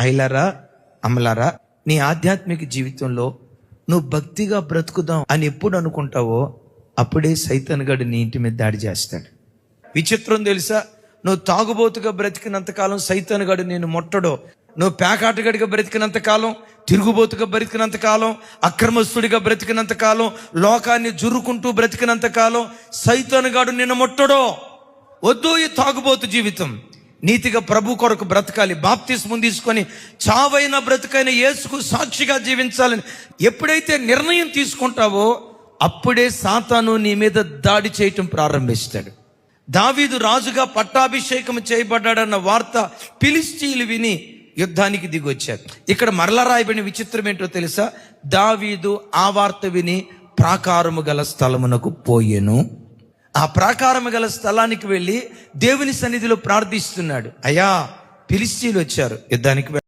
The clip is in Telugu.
ఐలారా అమలారా నీ ఆధ్యాత్మిక జీవితంలో నువ్వు భక్తిగా బ్రతుకుదాం అని ఎప్పుడు అనుకుంటావో అప్పుడే సైతన్గడు నీ ఇంటి మీద దాడి చేస్తాడు. విచిత్రం తెలుసా? నువ్వు తాగుబోతుగా బ్రతికినంత కాలం నేను ముట్టడో. నువ్వు పేకాటగడిగా బ్రతికినంత కాలం తిరుగుబోతుగా బ్రతికినంత కాలం అక్రమస్తుడిగా బ్రతికినంత కాలం లోకాన్ని జురుకుంటూ బ్రతికినంత కాలం సైతానుగాడు నిన్ను ముట్టడో. వద్దు ఈ తాగుబోతు జీవితం. నీతిగా ప్రభు కొరకు బ్రతకాలి. బాప్తిస్మం తీసుకొని చావైన బ్రతుకైన యేసుకు సాక్షిగా జీవించాలని ఎప్పుడైతే నిర్ణయం తీసుకుంటావో అప్పుడే సాతాను నీ మీద దాడి చేయటం ప్రారంభిస్తాడు. దావీదు రాజుగా పట్టాభిషేకం చేయబడ్డాడన్న వార్త పిలిస్తీలు విని యుద్ధానికి దిగొచ్చారు. ఇక్కడ మరలా రాయబడిన విచిత్రం ఏంటో తెలుసా? దావీదు ఆ వార్త విని ప్రాకారము గల స్థలమునకు పోయెను. ఆ ప్రాకారం గల స్థలానికి వెళ్ళి దేవుని సన్నిధిలో ప్రార్థిస్తున్నాడు. అయ్యా పిలిస్తీలు వచ్చారు. యుద్ధానికి